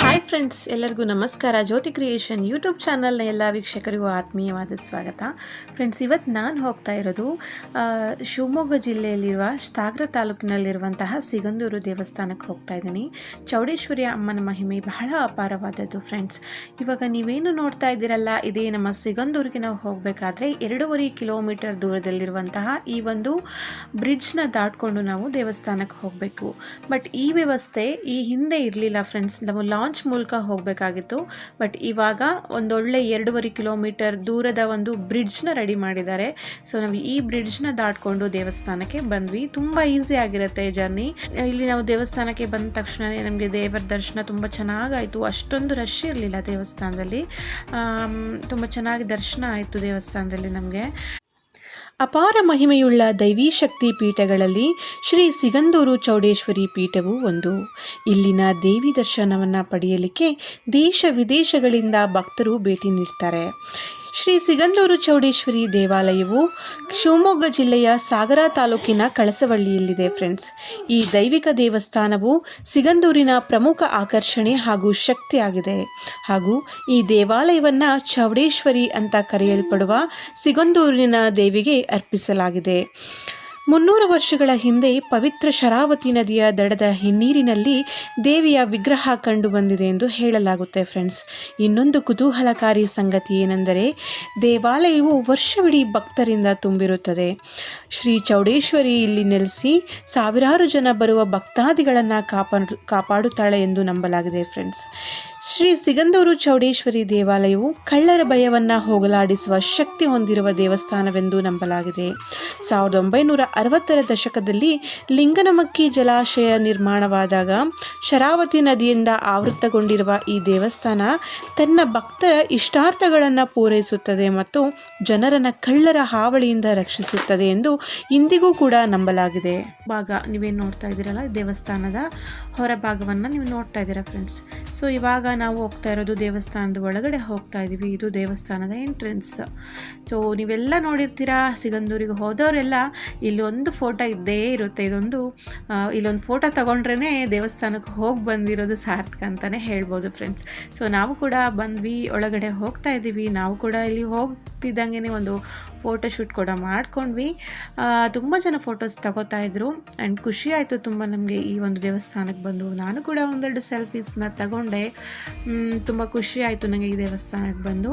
Hi friends ಎಲ್ಲರಿಗೂ ನಮಸ್ಕಾರ. ಜ್ಯೋತಿ creation YouTube ಚಾನಲ್ನ ಎಲ್ಲ ವೀಕ್ಷಕರಿಗೂ ಆತ್ಮೀಯವಾದ ಸ್ವಾಗತ. ಫ್ರೆಂಡ್ಸ್ ಇವತ್ತು ನಾನು ಹೋಗ್ತಾ ಇರೋದು ಶಿವಮೊಗ್ಗ ಜಿಲ್ಲೆಯಲ್ಲಿರುವ ಸಾಗರ ತಾಲೂಕಿನಲ್ಲಿರುವಂತಹ ಸಿಗಂದೂರು ದೇವಸ್ಥಾನಕ್ಕೆ ಹೋಗ್ತಾ ಇದ್ದೀನಿ. ಚೌಡೇಶ್ವರಿ ಅಮ್ಮನ ಮಹಿಮೆ ಬಹಳ ಅಪಾರವಾದದ್ದು ಫ್ರೆಂಡ್ಸ್ ಇವಾಗ ನೀವೇನು ನೋಡ್ತಾ ಇದ್ದೀರಲ್ಲ, ಇದೇ ನಮ್ಮ ಸಿಗಂದೂರಿಗೆ ನಾವು ಹೋಗಬೇಕಾದ್ರೆ ಎರಡೂವರೆ ಕಿಲೋಮೀಟರ್ ದೂರದಲ್ಲಿರುವಂತಹ ಈ ಒಂದು ಬ್ರಿಡ್ಜ್ನ ದಾಟ್ಕೊಂಡು ನಾವು ದೇವಸ್ಥಾನಕ್ಕೆ ಹೋಗಬೇಕು. ಬಟ್ ಈ ವ್ಯವಸ್ಥೆ ಈ ಹಿಂದೆ ಇರಲಿಲ್ಲ ಫ್ರೆಂಡ್ಸ್ ನಾವು ಮೂಲಕ ಹೋಗಬೇಕಾಗಿತ್ತು. ಬಟ್ ಇವಾಗ ಒಂದೊಳ್ಳೆ ಎರಡೂವರೆ ಕಿಲೋಮೀಟರ್ ದೂರದ ಒಂದು ಬ್ರಿಡ್ಜ್ನ ರೆಡಿ ಮಾಡಿದ್ದಾರೆ. ಸೊ ನಾವು ಈ ಬ್ರಿಡ್ಜ್ನ ದಾಟ್ಕೊಂಡು ದೇವಸ್ಥಾನಕ್ಕೆ ಬಂದ್ವಿ. ತುಂಬ ಈಸಿ ಆಗಿರುತ್ತೆ ಜರ್ನಿ ಇಲ್ಲಿ ನಾವು ದೇವಸ್ಥಾನಕ್ಕೆ ಬಂದ ತಕ್ಷಣವೇ ನಮಗೆ ದೇವರ ದರ್ಶನ ತುಂಬ ಚೆನ್ನಾಗಾಯಿತು. ಅಷ್ಟೊಂದು ರಶ್ ಇರಲಿಲ್ಲ ದೇವಸ್ಥಾನದಲ್ಲಿ. ತುಂಬ ಚೆನ್ನಾಗಿ ದರ್ಶನ ಆಯಿತು ದೇವಸ್ಥಾನದಲ್ಲಿ ನಮಗೆ. ಅಪಾರ ಮಹಿಮೆಯುಳ್ಳ ದೈವೀ ಶಕ್ತಿ ಪೀಠಗಳಲ್ಲಿ ಶ್ರೀ ಸಿಗಂದೂರು ಚೌಡೇಶ್ವರಿ ಪೀಠವು ಒಂದು. ಇಲ್ಲಿನ ದೇವಿ ದರ್ಶನವನ್ನು ಪಡೆಯಲಿಕ್ಕೆ ದೇಶ ವಿದೇಶಗಳಿಂದ ಭಕ್ತರು ಭೇಟಿ ನೀಡ್ತಾರೆ. ಶ್ರೀ ಸಿಗಂದೂರು ಚೌಡೇಶ್ವರಿ ದೇವಾಲಯವು ಶಿವಮೊಗ್ಗ ಜಿಲ್ಲೆಯ ಸಾಗರ ತಾಲೂಕಿನ ಕಳಸವಳ್ಳಿಯಲ್ಲಿದೆ ಫ್ರೆಂಡ್ಸ್. ಈ ದೈವಿಕ ದೇವಸ್ಥಾನವು ಸಿಗಂದೂರಿನ ಪ್ರಮುಖ ಆಕರ್ಷಣೆ ಹಾಗೂ ಶಕ್ತಿಯಾಗಿದೆ ಹಾಗೂ ಈ ದೇವಾಲಯವನ್ನು ಚೌಡೇಶ್ವರಿ ಅಂತ ಕರೆಯಲ್ಪಡುವ ಸಿಗಂದೂರಿನ ದೇವಿಗೆ ಅರ್ಪಿಸಲಾಗಿದೆ. ಮುನ್ನೂರು ವರ್ಷಗಳ ಹಿಂದೆ ಪವಿತ್ರ ಶರಾವತಿ ನದಿಯ ದಡದ ಹಿನ್ನೀರಿನಲ್ಲಿ ದೇವಿಯ ವಿಗ್ರಹ ಕಂಡುಬಂದಿದೆ ಎಂದು ಹೇಳಲಾಗುತ್ತೆ ಫ್ರೆಂಡ್ಸ್. ಇನ್ನೊಂದು ಕುತೂಹಲಕಾರಿ ಸಂಗತಿ ಏನೆಂದರೆ, ದೇವಾಲಯವು ವರ್ಷವಿಡೀ ಭಕ್ತರಿಂದ ತುಂಬಿರುತ್ತದೆ. ಶ್ರೀ ಚೌಡೇಶ್ವರಿ ಇಲ್ಲಿ ನೆಲೆಸಿ ಸಾವಿರಾರು ಜನ ಬರುವ ಭಕ್ತಾದಿಗಳನ್ನು ಕಾಪಾಡು ಕಾಪಾಡುತ್ತಾಳೆ ಎಂದು ನಂಬಲಾಗಿದೆ ಫ್ರೆಂಡ್ಸ್. ಶ್ರೀ ಸಿಗಂದೂರು ಚೌಡೇಶ್ವರಿ ದೇವಾಲಯವು ಕಳ್ಳರ ಭಯವನ್ನು ಹೋಗಲಾಡಿಸುವ ಶಕ್ತಿ ಹೊಂದಿರುವ ದೇವಸ್ಥಾನವೆಂದು ನಂಬಲಾಗಿದೆ. ಸಾವಿರದ ಒಂಬೈನೂರ ಅರವತ್ತರ ದಶಕದಲ್ಲಿ ಲಿಂಗನಮಕ್ಕಿ ಜಲಾಶಯ ನಿರ್ಮಾಣವಾದಾಗ ಶರಾವತಿ ನದಿಯಿಂದ ಆವೃತ್ತಗೊಂಡಿರುವ ಈ ದೇವಸ್ಥಾನ ತನ್ನ ಭಕ್ತರ ಇಷ್ಟಾರ್ಥಗಳನ್ನು ಪೂರೈಸುತ್ತದೆ ಮತ್ತು ಜನರನ್ನು ಕಳ್ಳರ ಹಾವಳಿಯಿಂದ ರಕ್ಷಿಸುತ್ತದೆ ಎಂದು ಇಂದಿಗೂ ಕೂಡ ನಂಬಲಾಗಿದೆ. ಭಾಗ ನೀವೇನು ನೋಡ್ತಾ ಇದ್ದೀರಲ್ಲ ದೇವಸ್ಥಾನದ ಹೊರಭಾಗವನ್ನು ನೀವು ನೋಡ್ತಾ ಇದ್ದೀರಾ ಫ್ರೆಂಡ್ಸ್ ಸೊ ಇವಾಗ ನಾವು ಹೋಗ್ತಾ ಇರೋದು ದೇವಸ್ಥಾನದ ಒಳಗಡೆ ಹೋಗ್ತಾ ಇದ್ದೀವಿ ಇದು ದೇವಸ್ಥಾನದ ಎಂಟ್ರೆನ್ಸ್ ಸೊ ನೀವೆಲ್ಲ ನೋಡಿರ್ತೀರಾ, ಸಿಗಂದೂರಿಗೆ ಹೋದವರೆಲ್ಲ ಇಲ್ಲೊಂದು ಫೋಟೋ ಇದ್ದೇ ಇರುತ್ತೆ. ಇದೊಂದು ಇಲ್ಲೊಂದು ಫೋಟೋ ತೊಗೊಂಡ್ರೇ ದೇವಸ್ಥಾನಕ್ಕೆ ಹೋಗಿ ಬಂದಿರೋದು ಸಾರ್ಥಕ ಅಂತಲೇ ಹೇಳ್ಬೋದು ಫ್ರೆಂಡ್ಸ್ ಸೊ ನಾವು ಕೂಡ ಬಂದ್ವಿ, ಒಳಗಡೆ ಹೋಗ್ತಾ ಇದ್ದೀವಿ ನಾವು ಕೂಡ ಇಲ್ಲಿ ಹೋಗ್ತಿದ್ದಂಗೆ ಒಂದು ಫೋಟೋ ಶೂಟ್ ಕೂಡ ಮಾಡ್ಕೊಂಡ್ವಿ. ತುಂಬ ಜನ ಫೋಟೋಸ್ ತಗೋತಾ ಇದ್ರು. ಆ್ಯಂಡ್ ಖುಷಿ ಆಯಿತು ತುಂಬ ನಮಗೆ ಈ ಒಂದು ದೇವಸ್ಥಾನಕ್ಕೆ ಬಂದು. ನಾನು ಕೂಡ ಒಂದೆರಡು ಸೆಲ್ಫೀಸ್ನ ತಗೊಂಡೆ. ತುಂಬ ಖುಷಿ ಆಯಿತು ನನಗೆ ಈ ದೇವಸ್ಥಾನಕ್ಕೆ ಬಂದು.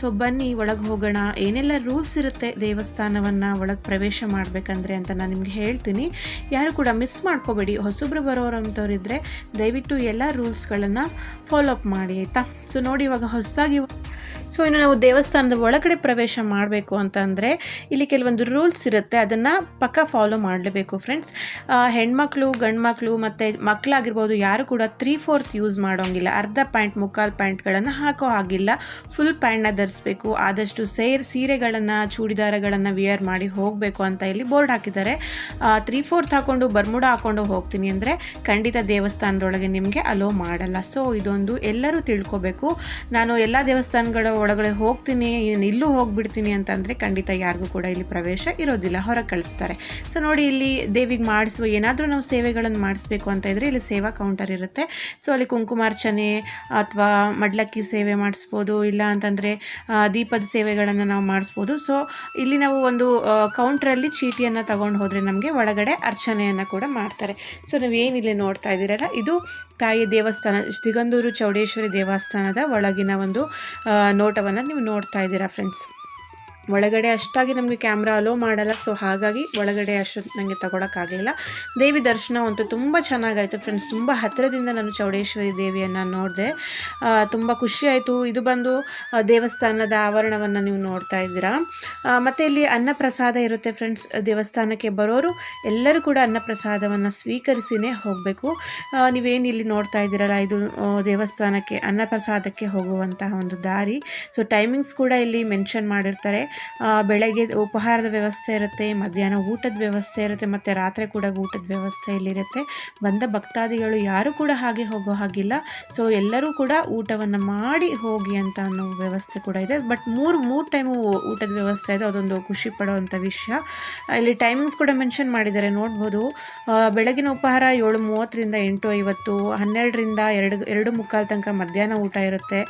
ಸೊ ಬನ್ನಿ, ಒಳಗೆ ಹೋಗೋಣ. ಏನೆಲ್ಲ ರೂಲ್ಸ್ ಇರುತ್ತೆ ದೇವಸ್ಥಾನವನ್ನು ಒಳಗೆ ಪ್ರವೇಶ ಮಾಡಬೇಕಂದ್ರೆ ಅಂತ ನಾನು ನಿಮಗೆ ಹೇಳ್ತೀನಿ. ಯಾರು ಕೂಡ ಮಿಸ್ ಮಾಡ್ಕೋಬೇಡಿ. ಹೊಸಬ್ರು ಬರೋರು ಅಂಥವ್ರಿದ್ರೆ ದಯವಿಟ್ಟು ಎಲ್ಲ ರೂಲ್ಸ್ಗಳನ್ನು ಫಾಲೋ ಅಪ್ ಮಾಡಿ, ಆಯಿತಾ? ಸೊ ನೋಡಿ ಇವಾಗ ಹೊಸದಾಗಿ ಸೊ ಇನ್ನು ನಾವು ದೇವಸ್ಥಾನದ ಒಳಗಡೆ ಪ್ರವೇಶ ಮಾಡಬೇಕು ಅಂತಂದರೆ ಇಲ್ಲಿ ಕೆಲವೊಂದು ರೂಲ್ಸ್ ಇರುತ್ತೆ. ಅದನ್ನು ಪಕ್ಕ ಫಾಲೋ ಮಾಡಲೇಬೇಕು ಫ್ರೆಂಡ್ಸ್ ಹೆಣ್ಮಕ್ಳು, ಗಂಡ್ಮಕ್ಳು ಮತ್ತು ಮಕ್ಕಳಾಗಿರ್ಬೋದು ಯಾರು ಕೂಡ ತ್ರೀ ಫೋರ್ತ್ ಯೂಸ್ ಮಾಡೋಂಗಿಲ್ಲ. ಅರ್ಧ ಪ್ಯಾಂಟ್ ಮುಕ್ಕಾಲು ಪ್ಯಾಂಟ್ಗಳನ್ನು ಹಾಕೋ ಹಾಗಿಲ್ಲ. ಫುಲ್ ಪ್ಯಾಂಟ್ನ ಧರಿಸ್ಬೇಕು. ಆದಷ್ಟು ಸೇರ್, ಸೀರೆಗಳನ್ನು, ಚೂಡಿದಾರಗಳನ್ನು ವಿಯರ್ ಮಾಡಿ ಹೋಗಬೇಕು ಅಂತ ಇಲ್ಲಿ ಬೋರ್ಡ್ ಹಾಕಿದ್ದಾರೆ. ತ್ರೀ ಫೋರ್ತ್ ಹಾಕೊಂಡು ಬರ್ಮುಡ ಹಾಕೊಂಡು ಹೋಗ್ತೀನಿ ಅಂದರೆ ಖಂಡಿತ ದೇವಸ್ಥಾನದೊಳಗೆ ನಿಮಗೆ ಅಲೋ ಮಾಡಲ್ಲ. ಸೊ ಇದೊಂದು ಎಲ್ಲರೂ ತಿಳ್ಕೊಬೇಕು. ನಾನು ಎಲ್ಲ ದೇವಸ್ಥಾನಗಳ ಒಳಗಡೆ ಹೋಗ್ತೀನಿ ಇಲ್ಲೂ ಹೋಗ್ಬಿಡ್ತೀನಿ ಅಂತಂದರೆ ಖಂಡಿತ ಯಾರಿಗೂ ಕೂಡ ಇಲ್ಲಿ ಪ್ರವೇಶ ಇರೋದಿಲ್ಲ, ಹೊರಗೆ ಕಳಿಸ್ತಾರೆ. ಸೊ ನೋಡಿ ಇಲ್ಲಿ ದೇವಿಗೆ ಮಾಡಿಸುವ ಏನಾದರೂ ನಾವು ಸೇವೆಗಳನ್ನು ಮಾಡಿಸ್ಬೇಕು ಅಂತ ಇದ್ದರೆ ಇಲ್ಲಿ ಸೇವಾ ಕೌಂಟರ್ ಇರುತ್ತೆ. ಸೊ ಅಲ್ಲಿ ಕುಂಕುಮಾರ್ಚನೆ ಅಥವಾ ಮಡ್ಲಕ್ಕಿ ಸೇವೆ ಮಾಡಿಸ್ಬೋದು, ಇಲ್ಲ ಅಂತಂದರೆ ದೀಪದ ಸೇವೆಗಳನ್ನು ನಾವು ಮಾಡಿಸ್ಬೋದು. ಸೊ ಇಲ್ಲಿ ನಾವು ಒಂದು ಕೌಂಟ್ರಲ್ಲಿ ಚೀಟಿಯನ್ನು ತಗೊಂಡು ಹೋದರೆ ನಮಗೆ ಒಳಗಡೆ ಅರ್ಚನೆಯನ್ನು ಕೂಡ ಮಾಡ್ತಾರೆ. ಸೊ ನೀವು ಏನಿಲ್ಲಿ ನೋಡ್ತಾ ಇದ್ದೀರಲ್ಲ, ಇದು ತಾಯಿ ದೇವಸ್ಥಾನ ಸಿಗಂದೂರು ಚೌಡೇಶ್ವರಿ ದೇವಸ್ಥಾನದ ಒಳಗಿನ ಒಂದು ನೋಟವನ್ನು ನೀವು ನೋಡ್ತಾ ಇದ್ದೀರಾ ಫ್ರೆಂಡ್ಸ್ ಒಳಗಡೆ ಅಷ್ಟಾಗಿ ನಮಗೆ ಕ್ಯಾಮ್ರಾ ಅಲೋ ಮಾಡಲ್ಲ. ಸೊ ಹಾಗಾಗಿ ಒಳಗಡೆ ಅಷ್ಟು ನನಗೆ ತಗೊಳಕ್ಕಾಗಲಿಲ್ಲ. ದೇವಿ ದರ್ಶನ ಅಂತೂ ತುಂಬ ಚೆನ್ನಾಗಾಯಿತು ಫ್ರೆಂಡ್ಸ್ ತುಂಬ ಹತ್ತಿರದಿಂದ ನಾನು ಚೌಡೇಶ್ವರಿ ದೇವಿಯನ್ನು ನೋಡಿದೆ. ತುಂಬ ಖುಷಿಯಾಯಿತು ಇದು ಬಂದು ದೇವಸ್ಥಾನದ ಆವರಣವನ್ನು ನೀವು ನೋಡ್ತಾ ಇದ್ದೀರಾ. ಮತ್ತು ಇಲ್ಲಿ ಅನ್ನಪ್ರಸಾದ ಇರುತ್ತೆ ಫ್ರೆಂಡ್ಸ್ ದೇವಸ್ಥಾನಕ್ಕೆ ಬರೋರು ಎಲ್ಲರೂ ಕೂಡ ಅನ್ನಪ್ರಸಾದವನ್ನು ಸ್ವೀಕರಿಸಿನೇ ಹೋಗಬೇಕು. ನೀವೇನು ಇಲ್ಲಿ ನೋಡ್ತಾ ಇದ್ದೀರಲ್ಲ, ಇದು ದೇವಸ್ಥಾನಕ್ಕೆ ಅನ್ನಪ್ರಸಾದಕ್ಕೆ ಹೋಗುವಂತಹ ಒಂದು ದಾರಿ. ಸೊ ಟೈಮಿಂಗ್ಸ್ ಕೂಡ ಇಲ್ಲಿ ಮೆನ್ಷನ್ ಮಾಡಿರ್ತಾರೆ. ಬೆಳಗ್ಗೆ ಉಪಹಾರದ ವ್ಯವಸ್ಥೆ ಇರುತ್ತೆ, ಮಧ್ಯಾಹ್ನ ಊಟದ ವ್ಯವಸ್ಥೆ ಇರುತ್ತೆ, ಮತ್ತು ರಾತ್ರಿ ಕೂಡ ಊಟದ ವ್ಯವಸ್ಥೆ ಇಲ್ಲಿರುತ್ತೆ ಬಂದ ಭಕ್ತಾದಿಗಳು ಯಾರು ಕೂಡ ಹಾಗೆ ಹೋಗೋ ಹಾಗಿಲ್ಲ. ಸೊ ಎಲ್ಲರೂ ಕೂಡ ಊಟವನ್ನು ಮಾಡಿ ಹೋಗಿ ಅಂತ ಅನ್ನೋ ವ್ಯವಸ್ಥೆ ಕೂಡ ಇದೆ. ಬಟ್ ಮೂರು ಮೂರು ಟೈಮು ಊಟದ ವ್ಯವಸ್ಥೆ ಇದೆ. ಅದೊಂದು ಖುಷಿ ಪಡುವಂಥ ವಿಷಯ. ಇಲ್ಲಿ ಟೈಮಿಂಗ್ಸ್ ಕೂಡ ಮೆನ್ಷನ್ ಮಾಡಿದ್ದಾರೆ, ನೋಡ್ಬೋದು. ಬೆಳಗಿನ ಉಪಹಾರ ಏಳು ಮೂವತ್ತರಿಂದ ಎಂಟು ಐವತ್ತು, ಹನ್ನೆರಡರಿಂದ ಎರಡು ಎರಡು ಮುಕ್ಕಾಲು ತನಕ ಮಧ್ಯಾಹ್ನ ಊಟ ಇರುತ್ತೆ.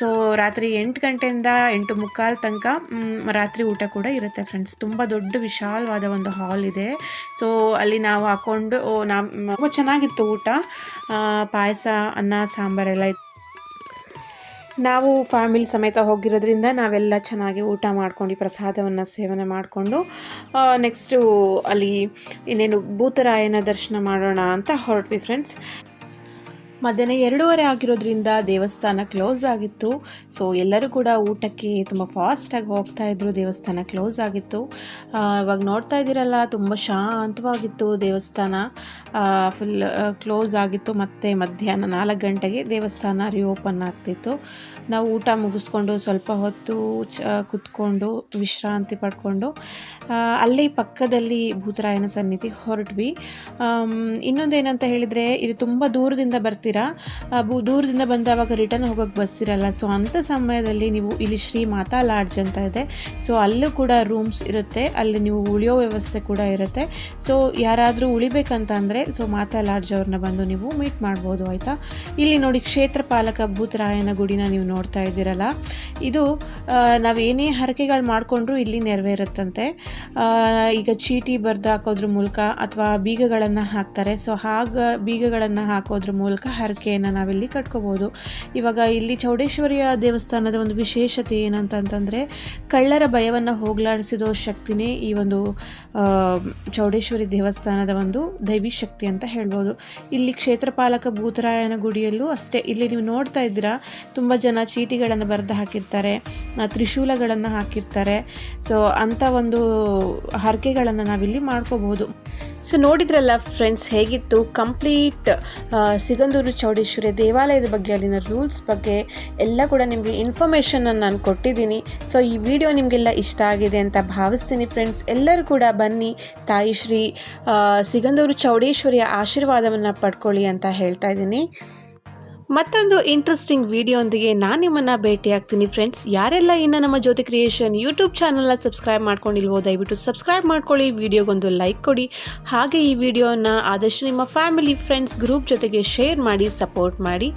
ಸೊ ರಾತ್ರಿ ಎಂಟು ಗಂಟೆಯಿಂದ ಎಂಟು ಮುಕ್ಕಾಲು ತನಕ ರಾತ್ರಿ ಊಟ ಕೂಡ ಇರುತ್ತೆ ಫ್ರೆಂಡ್ಸ್ ತುಂಬ ದೊಡ್ಡ ವಿಶಾಲವಾದ ಒಂದು ಹಾಲ್ ಇದೆ. ಸೊ ಅಲ್ಲಿ ನಾವು ಹಾಕೊಂಡು ನಾವು, ತುಂಬ ಚೆನ್ನಾಗಿತ್ತು ಊಟ. ಪಾಯಸ, ಅನ್ನ ಸಾಂಬಾರೆಲ್ಲ ಇತ್ತು. ನಾವು ಫ್ಯಾಮಿಲಿ ಸಮೇತ ಹೋಗಿರೋದ್ರಿಂದ ನಾವೆಲ್ಲ ಚೆನ್ನಾಗಿ ಊಟ ಮಾಡ್ಕೊಂಡು, ಪ್ರಸಾದವನ್ನು ಸೇವನೆ ಮಾಡಿಕೊಂಡು ನೆಕ್ಸ್ಟು ಅಲ್ಲಿ ಇನ್ನೇನು ಭೂತರಾಯನ ದರ್ಶನ ಮಾಡೋಣ ಅಂತ ಹೊರಟ್ವಿ ಫ್ರೆಂಡ್ಸ್ ಮಧ್ಯಾಹ್ನ ಎರಡೂವರೆ ಆಗಿರೋದ್ರಿಂದ ದೇವಸ್ಥಾನ ಕ್ಲೋಸ್ ಆಗಿತ್ತು. ಸೊ ಎಲ್ಲರೂ ಕೂಡ ಊಟಕ್ಕೆ ತುಂಬ ಫಾಸ್ಟಾಗಿ ಹೋಗ್ತಾ ಇದ್ರು. ದೇವಸ್ಥಾನ ಕ್ಲೋಸ್ ಆಗಿತ್ತು. ಇವಾಗ ನೋಡ್ತಾ ಇದ್ದೀರಲ್ಲ, ತುಂಬ ಶಾಂತವಾಗಿತ್ತು ದೇವಸ್ಥಾನ. ಫುಲ್ ಕ್ಲೋಸ್ ಆಗಿತ್ತು. ಮತ್ತು ಮಧ್ಯಾಹ್ನ ನಾಲ್ಕು ಗಂಟೆಗೆ ದೇವಸ್ಥಾನ ರಿಓಪನ್ ಆಗ್ತಿತ್ತು. ನಾವು ಊಟ ಮುಗಿಸ್ಕೊಂಡು ಸ್ವಲ್ಪ ಹೊತ್ತು, ಚ, ಕುತ್ಕೊಂಡು, ವಿಶ್ರಾಂತಿ ಪಡ್ಕೊಂಡು ಅಲ್ಲಿ ಪಕ್ಕದಲ್ಲಿ ಭೂತರಾಯನ ಸನ್ನಿಧಿ ಹೊರಟ್ವಿ. ಇನ್ನೊಂದೇನಂತ ಹೇಳಿದರೆ, ಇದು ತುಂಬ ದೂರದಿಂದ ಬರ್ತೀರಾ ಬು- ದೂರದಿಂದ ಬಂದವಾಗ ರಿಟರ್ನ್ ಹೋಗೋಕ್ಕೆ ಬಸ್ ಇರಲ್ಲ. ಸೊ ಅಂಥ ಸಮಯದಲ್ಲಿ ನೀವು ಇಲ್ಲಿ ಶ್ರೀ ಮಾತಾ ಲಾಡ್ಜ್ ಅಂತ ಇದೆ. ಸೊ ಅಲ್ಲೂ ಕೂಡ ರೂಮ್ಸ್ ಇರುತ್ತೆ. ಅಲ್ಲಿ ನೀವು ಉಳಿಯೋ ವ್ಯವಸ್ಥೆ ಕೂಡ ಇರುತ್ತೆ. ಸೊ ಯಾರಾದರೂ ಉಳಿಬೇಕಂತ ಅಂದರೆ ಸೊ ಮಾತಾ ಲಾಡ್ಜ್ ಅವ್ರನ್ನ ಬಂದು ನೀವು ಮೀಟ್ ಮಾಡ್ಬೋದು, ಆಯಿತಾ? ಇಲ್ಲಿ ನೋಡಿ ಕ್ಷೇತ್ರ ಪಾಲಕ ಭೂತರಾಯನ ಗುಡಿನ ನೀವು ನೋಡ್ತಾ ಇದ್ದೀರಲ್ಲ. ಇದು ನಾವು ಏನೇ ಹರಕೆಗಳು ಮಾಡಿಕೊಂಡ್ರು ಇಲ್ಲಿ ನೆರವೇರುತ್ತಂತೆ. ಈಗ ಚೀಟಿ ಬರೆದು ಹಾಕೋದ್ರ ಮೂಲಕ ಅಥವಾ ಬೀಗಗಳನ್ನು ಹಾಕ್ತಾರೆ. ಸೊ ಹಾಗ, ಬೀಗಗಳನ್ನು ಹಾಕೋದ್ರ ಮೂಲಕ ಹರಕೆಯನ್ನು ನಾವಿಲ್ಲಿ ಕಟ್ಕೋಬೋದು. ಇವಾಗ ಇಲ್ಲಿ ಚೌಡೇಶ್ವರಿಯ ದೇವಸ್ಥಾನದ ಒಂದು ವಿಶೇಷತೆ ಏನಂತಂತಂದರೆ, ಕಳ್ಳರ ಭಯವನ್ನು ಹೋಗಲಾಡಿಸಿದೋ ಶಕ್ತಿನೇ ಈ ಒಂದು ಚೌಡೇಶ್ವರಿ ದೇವಸ್ಥಾನದ ಒಂದು ದೈವಿ ಶಕ್ತಿ ಅಂತ ಹೇಳ್ಬೋದು. ಇಲ್ಲಿ ಕ್ಷೇತ್ರಪಾಲಕ ಭೂತರಾಯನ ಗುಡಿಯಲ್ಲೂ ಅಷ್ಟೇ. ಇಲ್ಲಿ ನೀವು ನೋಡ್ತಾ ಇದ್ದೀರಾ, ತುಂಬ ಜನ ಚೀಟಿಗಳನ್ನು ಬರೆದು ಹಾಕಿರ್ತಾರೆ ತ್ರಿಶೂಲಗಳನ್ನು ಹಾಕಿರ್ತಾರೆ. ಸೊ ಅಂಥ ಒಂದು ಹರಕೆಗಳನ್ನು ನಾವಿಲ್ಲಿ ಮಾಡ್ಕೋಬೋದು. ಸೊ ನೋಡಿದ್ರಲ್ಲ ಫ್ರೆಂಡ್ಸ್ ಹೇಗಿತ್ತು? ಕಂಪ್ಲೀಟ್ ಸಿಗಂದೂರು ಚೌಡೇಶ್ವರಿ ದೇವಾಲಯದ ಬಗ್ಗೆ, ಅಲ್ಲಿನ ರೂಲ್ಸ್ ಬಗ್ಗೆ ಎಲ್ಲ ಕೂಡ ನಿಮಗೆ ಇನ್ಫಾರ್ಮೇಷನನ್ನು ನಾನು ಕೊಟ್ಟಿದ್ದೀನಿ. ಸೊ ಈ ವಿಡಿಯೋ ನಿಮಗೆಲ್ಲ ಇಷ್ಟ ಆಗಿದೆ ಅಂತ ಭಾವಿಸ್ತೀನಿ ಫ್ರೆಂಡ್ಸ್ ಎಲ್ಲರೂ ಕೂಡ ಬನ್ನಿ. ತಾಯಿ ಶ್ರೀ ಸಿಗಂದೂರು ಚೌಡೇಶ್ವರಿಯ ಆಶೀರ್ವಾದವನ್ನು ಪಡ್ಕೊಳ್ಳಿ ಅಂತ ಹೇಳ್ತಾ ಇದ್ದೀನಿ. ಮತ್ತೊಂದು ಇಂಟ್ರೆಸ್ಟಿಂಗ್ ವಿಡಿಯೋಂದಿಗೆ ನಾನು ನಿಮ್ಮನ್ನು ಭೇಟಿ ಆಗ್ತೀನಿ ಫ್ರೆಂಡ್ಸ್ ಯಾರೆಲ್ಲ ಇನ್ನು ನಮ್ಮ ಜ್ಯೋತಿ ಕ್ರಿಯೇಷನ್ ಯೂಟ್ಯೂಬ್ ಚಾನಲ್ನ ಸಬ್ಸ್ಕ್ರೈಬ್ ಮಾಡ್ಕೊಂಡಿಲ್ವೋ, ದಯವಿಟ್ಟು ಸಬ್ಸ್ಕ್ರೈಬ್ ಮಾಡ್ಕೊಳ್ಳಿ ವಿಡಿಯೋಗೊಂದು ಲೈಕ್ ಕೊಡಿ. ಹಾಗೆ ಈ ವಿಡಿಯೋನ ಆದಷ್ಟು ನಿಮ್ಮ ಫ್ಯಾಮಿಲಿ ಫ್ರೆಂಡ್ಸ್ ಗ್ರೂಪ್ ಜೊತೆಗೆ ಶೇರ್ ಮಾಡಿ ಸಪೋರ್ಟ್ ಮಾಡಿ.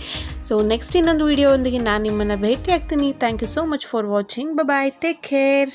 ಸೊ ನೆಕ್ಸ್ಟ್ ಇನ್ನೊಂದು ವಿಡಿಯೋದೊಂದಿಗೆ ನಾನು ನಿಮ್ಮನ್ನು ಭೇಟಿ ಆಗ್ತೀನಿ thank you so much for watching bye take care